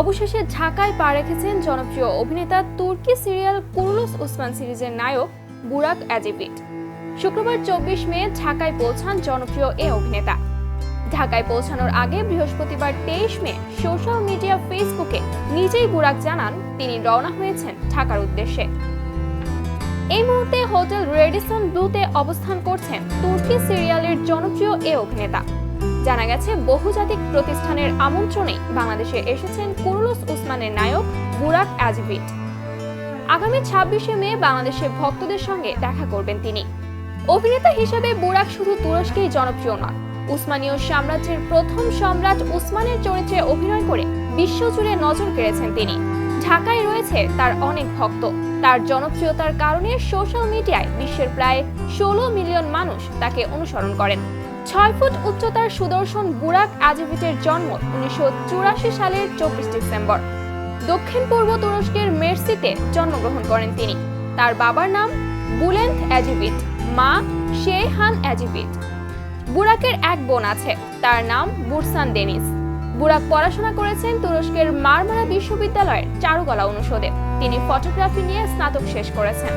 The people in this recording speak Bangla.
অবশেষে ঢাকায় পা রেখেছেন জনপ্রিয় অভিনেতা তুর্কি সিরিয়াল কুরুলুস উসমান সিরিজের নায়ক বুরাক অ্যাজিবিট। শুক্রবার চব্বিশ মে ঢাকায় পৌঁছান জনপ্রিয় এ অভিনেতা। ঢাকায় পৌঁছানোর আগে বৃহস্পতিবার তেইশ মে সোশ্যাল মিডিয়া ফেসবুকে নিজেই বুরাক জানান তিনি রওনা হয়েছেন ঢাকার উদ্দেশ্যে। এই মুহূর্তে হোটেল রেডিসন ব্লুতে অবস্থান করছেন তুর্কি সিরিয়ালের জনপ্রিয় এ অভিনেতা। জানা গেছে, বহুজাতিক প্রতিষ্ঠানের আমন্ত্রণে বাংলাদেশে এসেছেন কুরুলুস উসমানের নায়ক বুরাক অ্যাজভিট আগামী ছাব্বিশে মে বাংলাদেশে ভক্তদের সঙ্গে দেখা করবেন তিনি। অভিনেতা হিসেবে বুরাক শুধু তুরস্কেই জনপ্রিয় নন। উসমানীয় সাম্রাজ্যের প্রথম সম্রাট উসমানের চরিত্রে অভিনয় করে বিশ্বজুড়ে নজর কেড়েছেন তিনি। ঢাকায় রয়েছে তার অনেক ভক্ত। তার জনপ্রিয়তার কারণে সোশ্যাল মিডিয়ায় বিশ্বের প্রায় ষোলো মিলিয়ন মানুষ তাকে অনুসরণ করেন। ছয় ফুট উচ্চতার সুদর্শন বুরাক আজভিটের জন্ম উনিশশো চুরাশি সালের চব্বিশ ডিসেম্বর। দক্ষিণ পূর্ব তুরস্কের মেরসিতে জন্মগ্রহণ করেন তিনি। তার বাবার নাম বুলেন্থ অ্যাজিবিট মা শেহান অ্যাজিবিট বুরাকের এক বোন আছে, তার নাম বুরসান ডেনিস। বুরাক পড়াশোনা করেছেন তুরস্কের মারমারা বিশ্ববিদ্যালয়ের চারুকলা অনুষদে। তিনি ফটোগ্রাফি নিয়ে স্নাতক শেষ করেছেন।